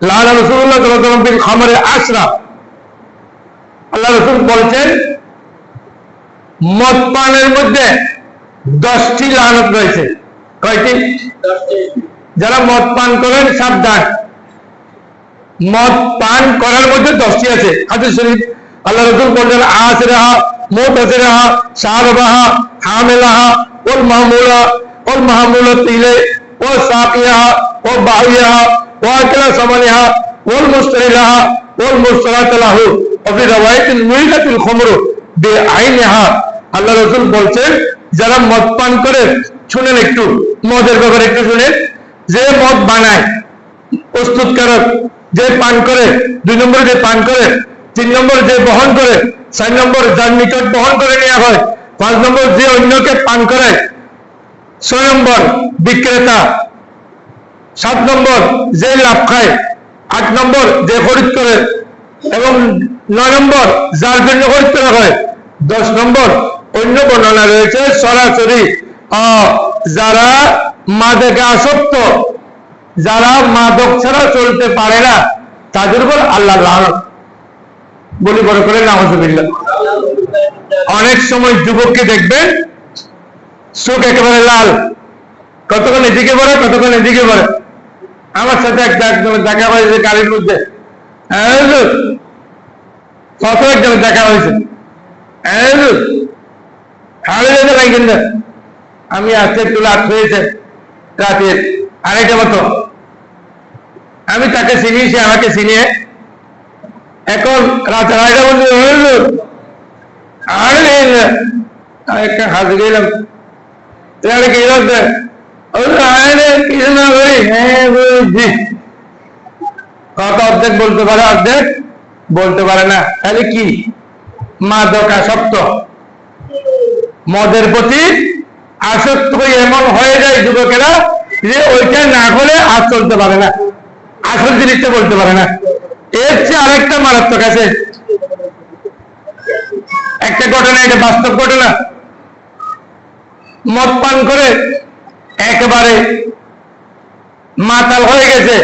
লাল রসুল্লাহ বিল খামারে আশরা আল্লাহ রসুল বলছেন মদ পানের মধ্যে দশটি লানত রয়েছে। কয়টি? যারা মদ পান করেন, সাবধান। মদ পান করার মধ্যে দশটি আছে। হাদিস শরীফ, আল্লাহ রসুল বললেন আসরাহা মুতাসিরাহা শারবাহা, হামিলাহা ওল মাহমুলা ওল মাহমুলা তিলে ও সাকিয়াহা ও বাহিয়াহা সামানিহা ওল মুস্তারিলাহা ওল মুস্তারাত লাহু অফি রাওয়ায়াতিল মুইলাতিল খুমরু বিআইনিহা আল্লাহ রসুল বলছেন, যারা মদ পান করে, শুনেন একটু, মদের ব্যাপারে একটু শুনেন, যে মদ বানায় প্রস্তুতকারক যে পান করে, দুই নম্বরে যে পান করে, তিন নম্বর যে বহন করে, চার নম্বর যার নিকট বহন করে নেওয়া হয়, পাঁচ নম্বর যে অন্যকে পান করে, ছয় নম্বর বিক্রেতা সাত নম্বর, যে লাভ খায়। আট নম্বর, যে খরিদ করে। এবং নয় নম্বর যার জন্য খরিদ করা হয়। দশ নম্বর, অন্য বর্ণনা রয়েছে, সরাসরি যারা মাদকে আসক্ত, যারা মাদক ছাড়া চলতে পারে না, তাদের উপর আল্লাহ লানত। বলি বড় করে নামাজবিল্লা অনেক সময় যুবককে দেখবেন, চোখ একেবারে লাল। কতক্ষণ এদিকে বলে কতক্ষণ এদিকে পড়ে। আমার সাথে একটা একজন দেখা হয়েছে গাড়ির মধ্যে। হ্যাঁ, কত একজন দেখা হয়েছে? হ্যাঁ, আমি আজকে একটু রাত হয়েছে রাতের আড়াইটা মতো। আমি তাকে চিনি সে আমাকে চিনিয়ে এখন রাত আড়াইটা মতো হইল একটা হাত গেলাম ভাই হ্যাঁ অর্ধেক বলতে পারে অর্ধেক? বলতে পারে না। তাহলে কি? মাদক মদের প্রতি আসক্ত এমন হয়ে যায় যুবকেরা যে ওইটা না করে আর চলতে পারে না। আসল জিনিসটা বলতে পারে না। এর চেয়ে আরেকটা মারাত্মক আছে। একটা ঘটনা, এটা বাস্তব ঘটনা। মদ পান করে একেবারে মাতাল হয়ে গেছে।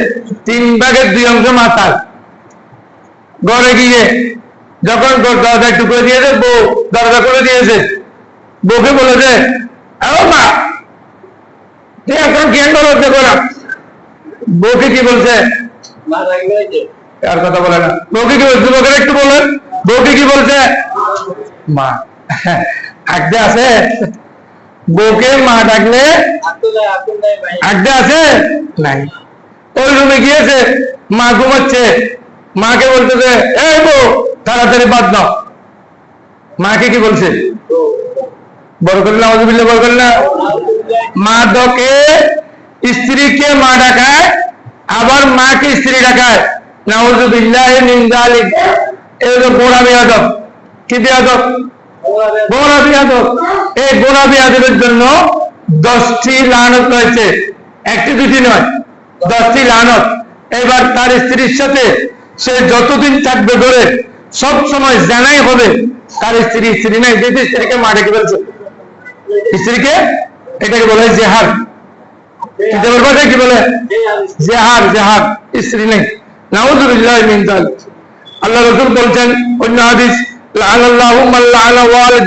তিন ভাগের দুই অংশ মাতাল। ঘরে গিয়ে যখন দরজা একটু করে দিয়েছে, বউ দরজা করে দিয়েছে। বউকে বলেছে "ও মা, তুই এখন জ্ঞান হচ্ছে করা বউকে কি বলছে? আর কথা বলে না। বউকে কি বলছে? বউকে একটু বলেন। বউকে কি বলছে? মা আগদে আছে? বউকে মা ডাকলে? আগদে আছে? নাই। ওই রুমে গিয়েছে মা ঘুমাচ্ছে। মাকে বলতেছে এই বউ তাড়াতাড়ি বাদ দাও। মাকে কি বলছে? বড় করলে না অজুবিল্লা বড় করলে মা দকে স্ত্রীকে মা ডাকায় আবার মাকে স্ত্রী ডাকায়। নাউজুবিল্লাহ নিন্দালিক এই তো গোড়া বিয়াদব কি বিয়াদব গোড়া বিয়াদব এই গোড়া বিয়াদবের জন্য দশটি লানত রয়েছে। একটি দুটি নয়, দশটি লানত। এবার তার স্ত্রীর সাথে সে যতদিন থাকবে ধরে সব সময় জানাই হবে, তার স্ত্রী স্ত্রী নাই যে স্ত্রীকে মা ডেকে ফেলছে। স্ত্রীকে এটাকে বলে জেহার কি বলে? জেহার জেহার স্ত্রী নেই। নাউজুবিল্লাহ আল্লাহ রাসূল বলছেন, অন্য হাদিস লাআনা ওয়ালিদ।